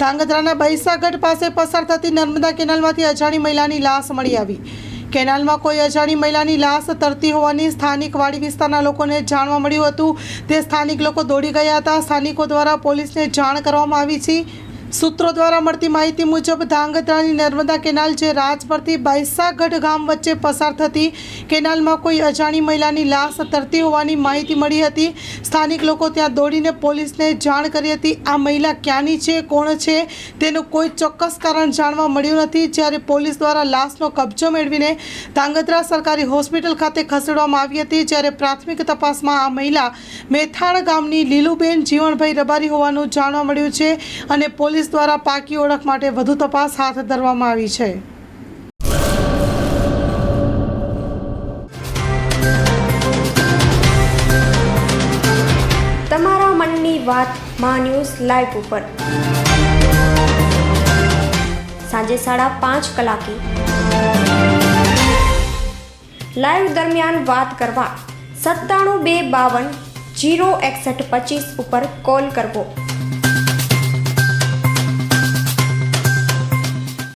ધાંગધ્રાના બૈસાગઢ પાસે પસાર થતી નર્મદા કેનાલમાંથી અજાણી મહિલાની લાશ મળી આવી. કેનાલમાં કોઈ અજાણી મહિલાની લાશ તરતી હોવાની સ્થાનિક વાડી વિસ્તારના લોકોને જાણવા મળ્યું હતું. તે સ્થાનિક લોકો દોડી ગયા હતા. સ્થાનિકો દ્વારા પોલીસને જાણ કરવામાં આવી છે. સૂત્રો દ્વારા મળતી માહિતી મુજબ ધાંગધ્રાની નર્મદા કેનાલ જે રાજપરથી બૈસાગઢ ગામ વચ્ચે પસાર થતી કેનાલમાં કોઈ અજાણી મહિલાની લાશ તરતી હોવાની માહિતી મળી હતી. સ્થાનિક લોકો ત્યાં દોડીને પોલીસને જાણ કરી હતી, આ મહિલા ક્યાંની છે, કોણ છે, તેનું કોઈ ચોક્કસ કારણ જાણવા મળ્યું નથી. જ્યારે પોલીસ દ્વારા લાશનો કબજો મેળવીને ધાંગધ્રા સરકારી હોસ્પિટલ ખાતે ખસેડવામાં આવી હતી, જ્યારે પ્રાથમિક તપાસમાં આ મહિલા મેથાણ ગામની લીલુબેન જીવણભાઈ રબારી હોવાનું જાણવા મળ્યું છે અને પોલીસ દ્વારા પાકી ઓળખ માટે વધુ તપાસ હાથ ધરવામાં આવી છે. તમારા મનની વાતમાં ન્યૂઝ લાઈવ ઉપર. સાંજે સાડા પાંચ કલાકે. લાઈવ દરમિયાન વાત કરવા સત્તાણું બે બાવન જીરો એકસઠ પચીસ ઉપર કોલ કરવો.